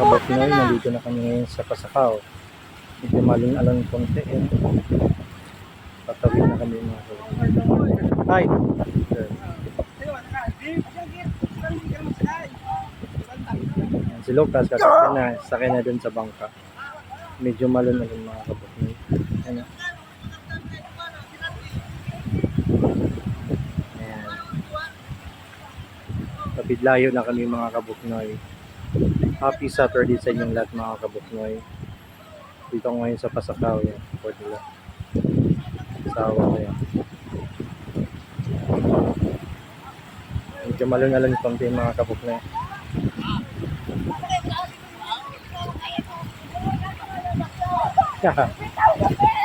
kabaknoy, nandito na kami ngayon sa Pasakaw. Medyo malin-alan konti eh. Tatawid na kami mga kabaknoy. Hi! Yan, Si Lucas, kasakyan na, sakyan na dun sa bangka. Medyo malin-alan mga kabaknoy. Ano? Ayan. Kapidlayo na kami mga kabuknoy. Happy Saturday sa inyong lahat mga kabuknoy. Dito ngayon sa Pasakaw yan. Port nila. Sawa ko yan. Medyo malungalan konti yung mga kabuknoy.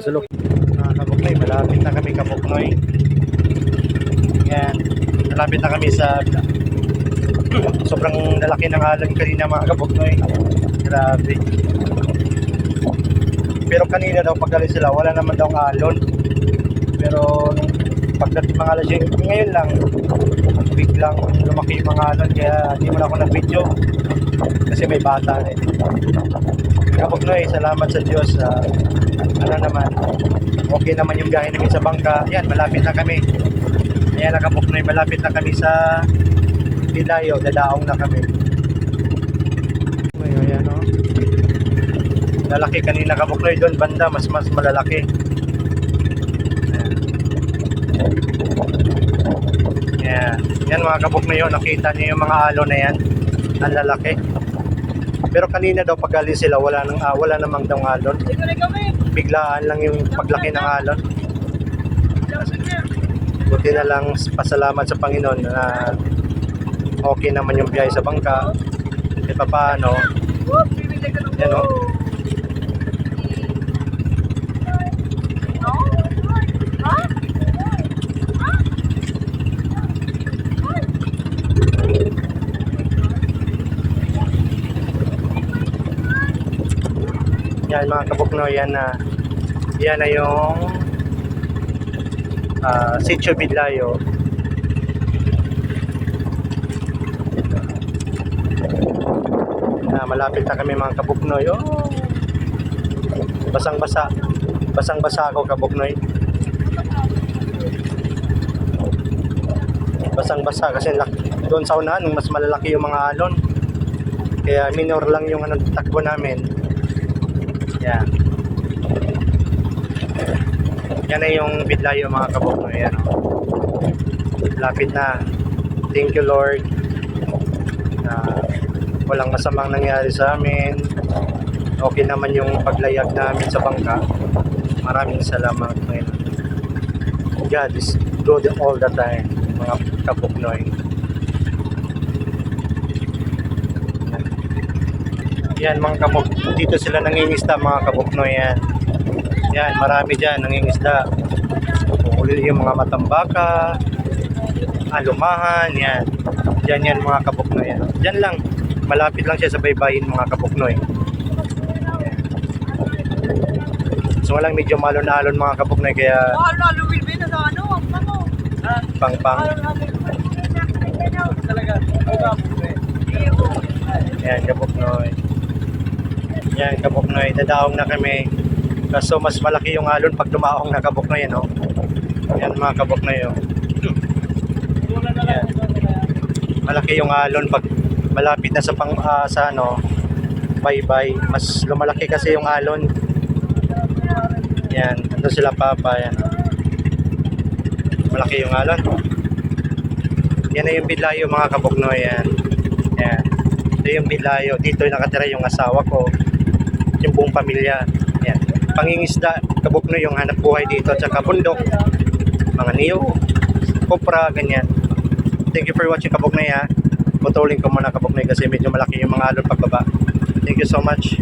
Gasulok. Mga kabuknoy, malapit na kami kabuknoy. Yan. Malapit na kami sa sobrang lalaki ng alon kanina mga kabuknoy. Grabe. Pero kanina daw pagdating sila, wala naman daw alon. Pero nung pagdating mga alas ngayon lang, biglang lumaki yung mga alon kaya hindi mo na ako nag-video kasi may bata rin. Kabuknoy, salamat sa Diyos. ah, ano naman, okay naman yung biyahe namin sa bangka. Yan, malapit na kami. Ayan, nakabuknoy, malapit na kami sa Dilayo. Dadaong na kami. Ayan, ayan, oh. Lalaki kanina kabuknoy doon, banda, mas mas malalaki. Ayan. Yan, yan mga kabuknoy yun, nakita niyo yung mga alo na yan. Ang lalaki. Pero kanina daw pag galing sila, wala nang ah, wala namang daw alon. Biglaan lang yung paglaki ng alon. Buti na lang pasalamat sa Panginoon na okay naman yung biyahe sa bangka. Kahit pa paano, yan o. Yan mga kabukno, yan na yan na yung ah, Sitio Bidlayo. Na malapit na kami mga kabuknoy. Oh. Basang-basa. Basang-basa ako kabuknoy. Basang-basa kasi doon sa unahan mas malalaki yung mga alon. Kaya minor lang yung ano, takbo namin. Yan. Yan na yung bidlayo mga kabuknoy. Yan, oh. Lapit na. Thank you Lord. Na walang masamang nangyari sa amin. Okay naman yung paglayag namin sa bangka. Maraming salamat Panginoon. God is good all the time, mga kabuknoy. Yan mga kabuk, dito sila nangingisda mga kabuknoy yan. Yan, marami dyan nangingisda. Uli yung mga matambaka, alumahan, yan. Diyan yan mga kabuknoy. Yan. Diyan lang, malapit lang siya sa baybayin mga kabuknoy. Yan. So walang medyo malo na alon mga kabuknoy kaya Oh, lalo, Wilby, na sa ano, ang ano. pang pang. Talaga, Yan, kabuknoy. Yan, kabuknoy. Dadaong na kami. Kaso mas malaki yung alon pag dumaong na kabuknoy, ano? Yan mga kabuknoy, oh. Malaki yung alon pag malapit na sa pang ah, sa ano, bye-bye. Mas lumalaki kasi yung alon. Yan, ando sila papa, yan. oh. Malaki yung alon. Yan na yung bidlayo mga kabuknoy, yan. Yan. Ito yung Bilayo. Dito yung nakatira yung asawa ko. Yung buong pamilya. Yan. Pangingisda, kabukno yung hanap buhay dito. At saka bundok. Mga niyo. Kopra, ganyan. Thank you for watching kabuknoy ha. Putulin ko muna kabuknoy kasi medyo malaki yung mga alon pagbaba. Thank you so much.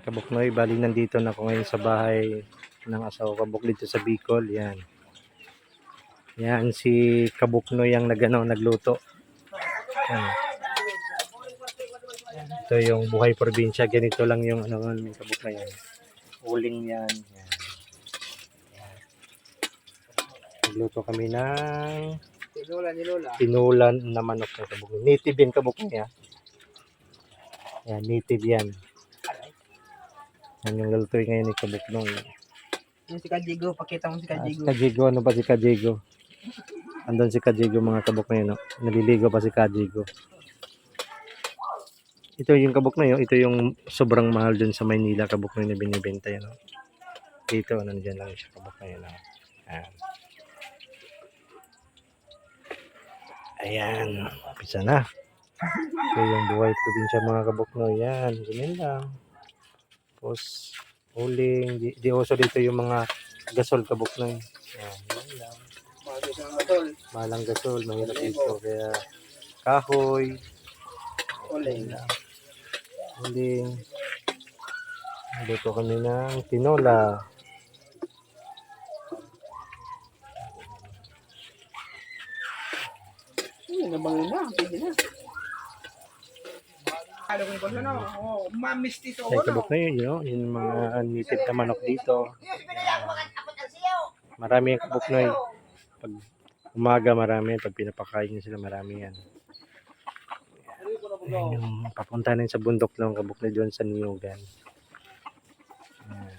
Kabuknoy, bali nandito na ako ngayon sa bahay ng asawa. Kabuk dito sa Bicol. Yan. Yan si Kabuknoy ang nagano nagluto. Yan. Ito yung buhay probinsya. Ganito lang yung ano, may kabuk na yan. Uling yan. Yan. Nagluto kami ng Lola ni Lola. pinulan na manok na kabuk. Native yan kabuk niya. Yan, native yan. Yan yung lutuin ngayon ni kabuk nung. Yung si Kajigo, pakita mo si Ah, si Kajigo. Kajigo, ano ba si Kajigo? Andun si Kajigo mga kabuk na yun. No? Naliligo pa si Kajigo. Ito yung kabuk na yun. Ito yung sobrang mahal dun sa Maynila kabuk na binibenta yun. No? Dito, nandyan lang siya kabuk na? Ayan. Ayan. Pisa na. Ito yung buhay probinsya mga kabuk na yan. Ganyan lang. Tapos, uling. Di, di uso dito yung mga gasol kabuk na yun. Ayan. Yan lang. Malang gasol, mahirap dito. Kaya kahoy, Uling. Huling. Dito kami ng tinola. Uy, nabangin na. Pwede na. Halo ko yung no? Oh, mamis tito Ay, kabok na yun, know? Yung mga native na manok dito. Marami yung kabok na yun. Pag umaga marami, pag pinapakain nyo sila marami yan. Ayan yung papunta na yun sa bundok lang kabok na doon sa Niyugan. Ayan.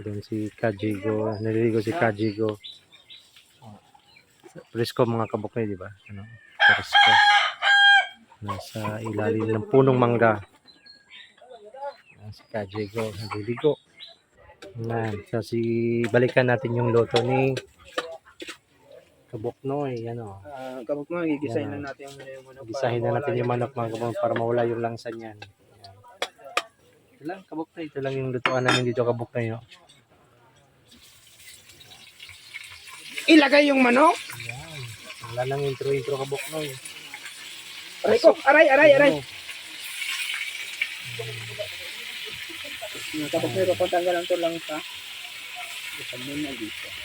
Doon si Kajigo, naliligo si Kajigo. Presko mga yun, di ba? Ano? Presko. Nasa ilalim ng punong mangga. Ayan, si Kajigo, naliligo. Yan. So, si, balikan natin yung loto ni Kaboknoy. Ano? Ah, kabuk mo, gigisahin na natin yung manok. Gisahin na natin yung manok mga kabok para mawala yung langsa niyan. Yan. Ito lang, Kaboknoy. Ito lang yung lutuan namin dito, Kaboknoy. Oh. Ilagay yung manok. Yan. Wala nang intro-intro Kaboknoy. Aray ko, aray, aray, aray. Kabuk mo, papatanggalan to lang sa. Isa mo na dito.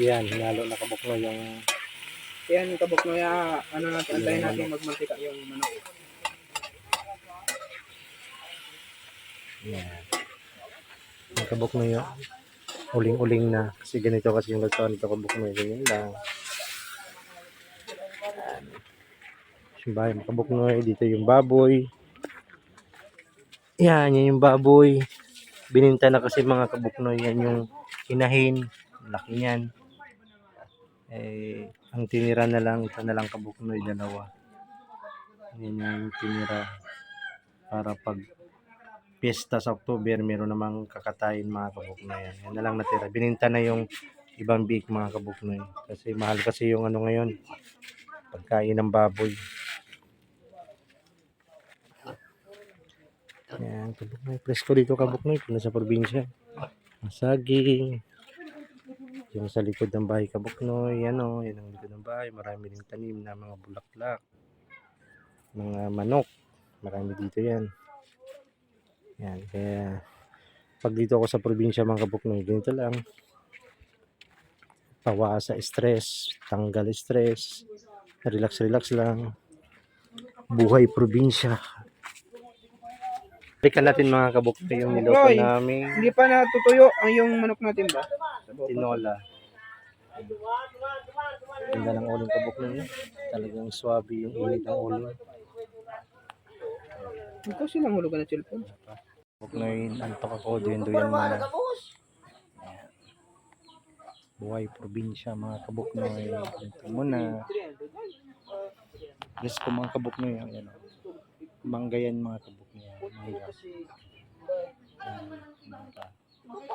Yan, hinalo na Kaboknoy yung Yan, yung kabuk mo, ya, ano natin, antayin natin magmantika yung manok. Yan. Yung Kaboknoy yung uling-uling na. Kasi ganito kasi yung lutuan nito Kaboknoy. Ganyan lang. Bahay ng Kaboknoy. Dito yung baboy. Yan, yan yung baboy. Bininta na kasi mga Kaboknoy. Yan yung inahin. Laki niyan. Eh, ang tinira na lang, ito na lang Kaboknoy, dalawa. Yan yung tinira. Para pag piyesta sa October, meron namang kakatayin mga kabuknoy. Yan. Na lang natira. Bininta na yung ibang big mga kabuknoy. Kasi mahal kasi yung ano ngayon, pagkain ng baboy. Yan, kabuknoy. Presko dito kabuknoy, kung nasa probinsya. Masaging. Yung sa likod ng bahay kabuknoy, yan o, yan ang likod ng bahay. Marami ding tanim na mga bulaklak. Mga manok. Marami dito yan. Yan, kaya pag dito ako sa probinsya mga kabuknoy, ganito lang. Pawa sa stress, tanggal stress, relax relax lang. Buhay probinsya. Balikan natin mga kabuknoy yung Kabuknoy. namin Hindi pa natutuyo ang yung manok natin ba? Tinola. Ganda ng uling kabuknoy. Talagang swabe yung init ng uling. Ikaw silang hulugan ng cellphone. Kabuknoy, antok ako, duyan-duyan muna. buhay probinsya mga kabuknoy ito muna yes ko mga kabuknoy yan manggayan mga kabuknoy mangga Yan,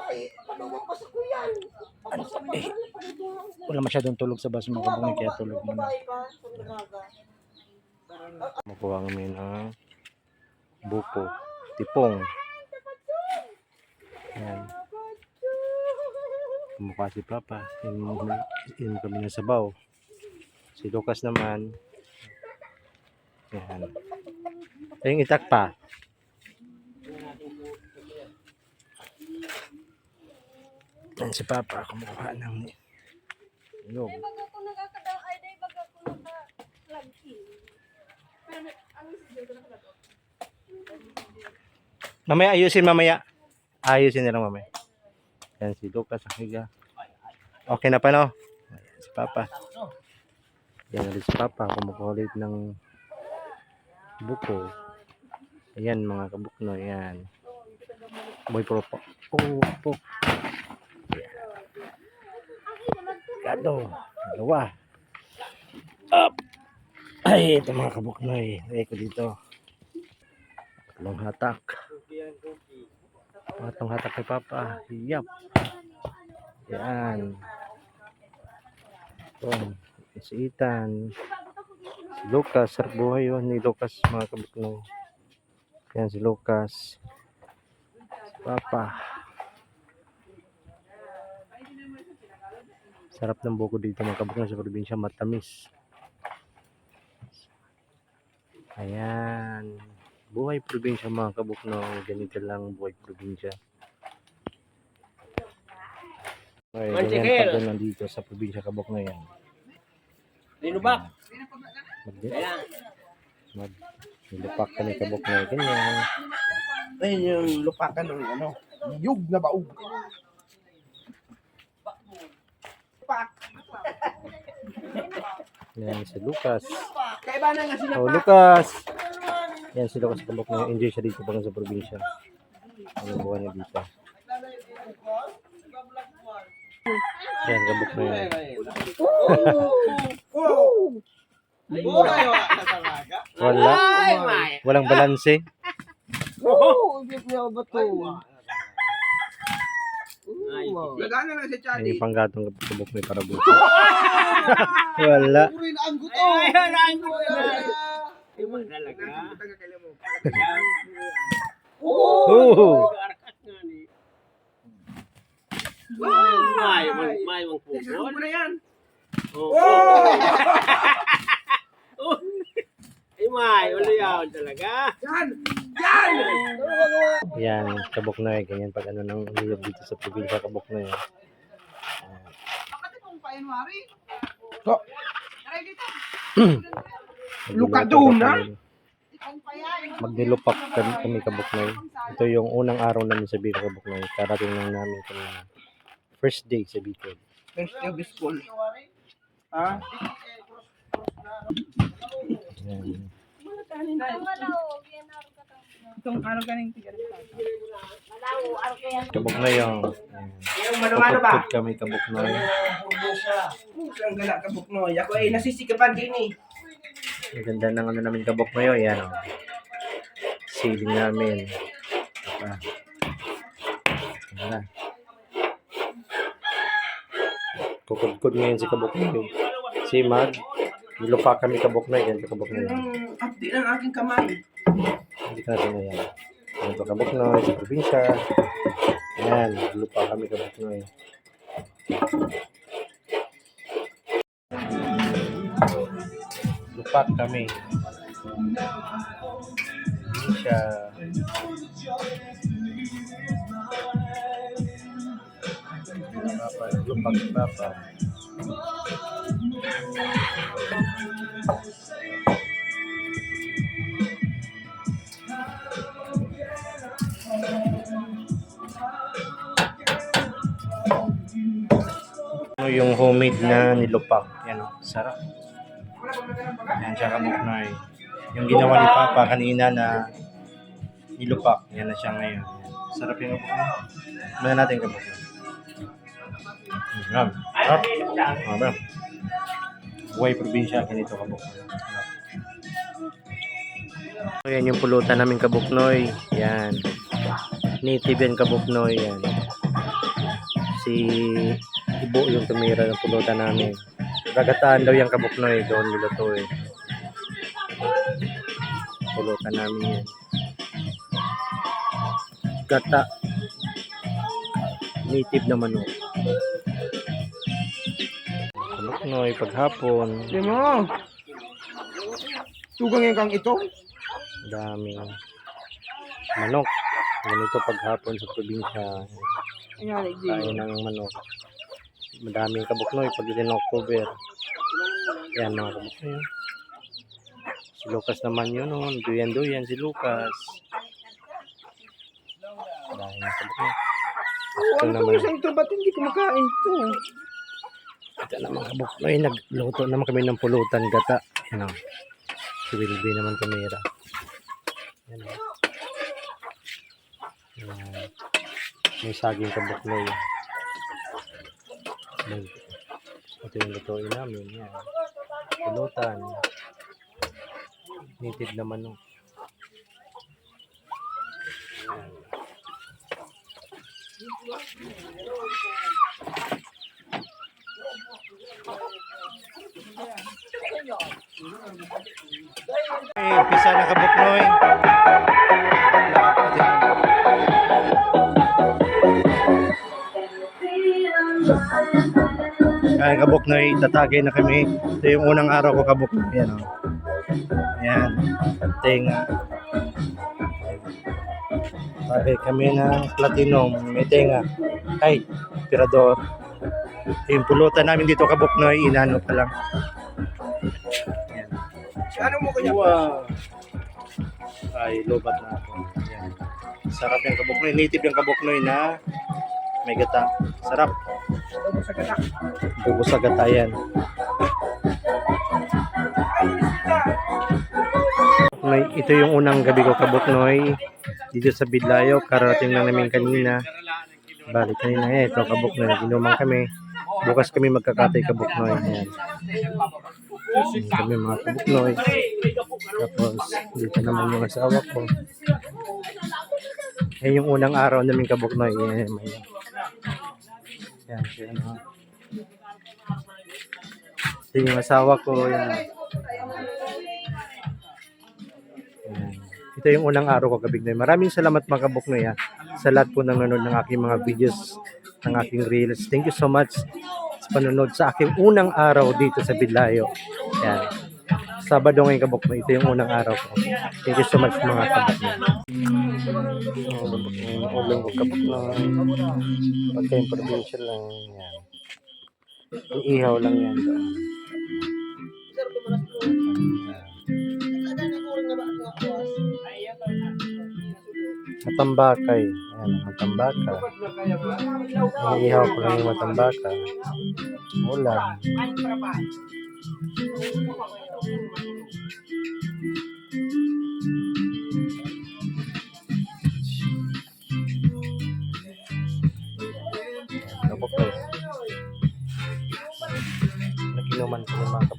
mangga. ano pa eh wala masyadong tulog sa bus mga kabuknoy kaya tulog muna makuha kami ng buko tipong yan kumukha si Papa. Inom, kami ng sabaw. Si Lucas naman. Yan. Ayun itak pa. Yan si Papa, kumukuha ng log. Ay, baga ano ko nakakadaw. Ay, day, baga ko nakalag Mamaya, ayusin mamaya. Ayusin nila mamaya. Yan si Lucas, ang higa. Okay na pa, no? Ayan, si Papa. Yan ulit si Papa, kumukuha ulit ng buko. Ayan, mga kabukno, yan. Boy, pro, po. Oh, po. Gado. Dalawa. Up. Ay, ito mga kabuknoy. Lagay ko dito. Tatlong hatak. Tatlong hatak kay Papa. Yap. Yan. Ito. Si Ethan. Si Lucas. Sarap buhay yun ni Lucas mga kabuknoy. Yan si Lucas. Si Papa. Sarap ng buko dito mga kabuknoy sa probinsya. Matamis. Ayan. Buhay probinsya mga kabukno. Ganito lang buhay probinsya. Okay, ganyan pag nandito sa probinsya kabukno yan. Linubak. Mag, Kaya, mag, nilupak kami kabukno. Ganyan. Ayun yung lupakan ng ano, yug na baog. Yan si Lucas. Na Oh, Lucas! Yan si Lucas kabukno. Enjoy siya dito pag sa probinsya. Ang buhay niya dito. Yan, kabukno yan. Wala. Walang balanse. Lagana na si Ay, Chadi. yung panggatong kabuk may para buko. Wala. Puri na ang guto. Iba talaga. Oo. Arkat nga ni. May, may, may mong Sarap pupon. mo na yan. Oo. Oh. Ay, may, wala yan talaga. Yan! Yan! Yan, kabuk na eh. Ganyan pag ano nang nilog dito sa probinsya, kabuk na yan. So, Lukaduna? Magnilupak kami, kami kabuk na Ito yung unang araw namin sa Bicol kabuk na Karating lang namin kanina. First day sa Bicol. first day of school. Ha? Yan. Itong araw ganing tigari. Kabuk na yung. Yung mano-mano ba? Kami kabuk na Ang gala ka buknoy. Ako ay nasisikapan din eh. Ang ganda ng ano namin kabok ngayon. Yan o. Ceiling namin. Apa. Yan. Kukudkud ngayon si kabok ngayon. Si Mag. Nilupa kami kabok na yan. Kabok na. Yung update ng aking kamay. Hindi ka natin na yan. Yan ito kabok na sa probinsya. Yan. Nilupa kami kabok na yan. Lupa kami. Probinsya. Papa, lupak papa. Ano yung homemade na nilupak. Yan, oh, sarap. Yan siya kabuknoy. Yung ginawa ni Papa kanina na nilupak. Yan na siya ngayon. Sarap yung kabuknoy. Muna natin kabuknoy. Yan. Sarap. Sarap. Buhay probinsya. Ganito kabuknoy. So, yan yung pulutan namin kabuknoy. Yan. Native yan kabuknoy. Yan. Si Ibo yung tumira ng pulutan namin. Gagataan daw yung kabuknoy. Doon niluto eh. Pulutan namin yan. Gata. Native na manok. Kabuknoy paghapon. Di mo. Tugang yung kang ito. Daming manok. Ganito paghapon sa probinsya. Ayan, Tayo ng manok. Madaming kabuknoy pag din October. Yan mga kabuknoy. oh. Si Lucas naman yun. Oh. Duyan-duyan si Lucas. Kain na kabuknoy. Oh, ano naman. to sa ito? Ba't hindi kumakain to? Ito naman kabuknoy. Nagluto naman kami ng pulutan gata. Ano? Si Wilby naman kamera. Yan o. Yan. May saging kabuknoy. May- Ito yung lutuin namin. Yan. Pulutan. Nitid naman o. Yan. Ay, umpisa na kabuknoy. Ay, kabuknoy, tatagay na kami. Ito yung unang araw ko kabuknoy. Yan, oh. Yan. Tenga. Tagay kami ng platinum. May tenga. Ay, pirador. Yung pulutan namin dito kabuknoy, inano pa lang. Yan. Ano mo kanya? Wow. Ay, lobat na ako. Yan. Sarap yung kabuknoy. Native yung kabuknoy na may gata. Sarap. Ano sa kanya? Bugo sa gata yan. Ito yung unang gabi ko kabuknoy dito sa Bidlayo. Karating lang namin kanina. Balik kanina eh. Ito kabuknoy. Ginuman kami. Bukas kami magkakatay kabuknoy. Ayan. Ayan kami mga kabuknoy. Tapos dito naman yung asawa ko. Yan yung unang araw namin kabuknoy. Yan, may, yan, yan, ano. Ito yung asawa ko. Yan. Yan. Ito yung unang araw ko kabuknoy. Maraming salamat mga kabuknoy ha, sa lahat po ng nanonood ng aking mga videos, ng aking reels. Thank you so much sa panonood sa aking unang araw dito sa Bidlayo. Yan. Sabado ngayon kabuknoy. Ito yung unang araw ko. Thank you so much mga kabuknoy. Oh, ulam ko kabuknoy. Pagkain provincial lang. Yan. Iihaw lang yan. doon. Matambakay. Ayan, matambaka. Iihaw ko lang yung matambaka. Ulam. Kabuknoy. Nakinuman ko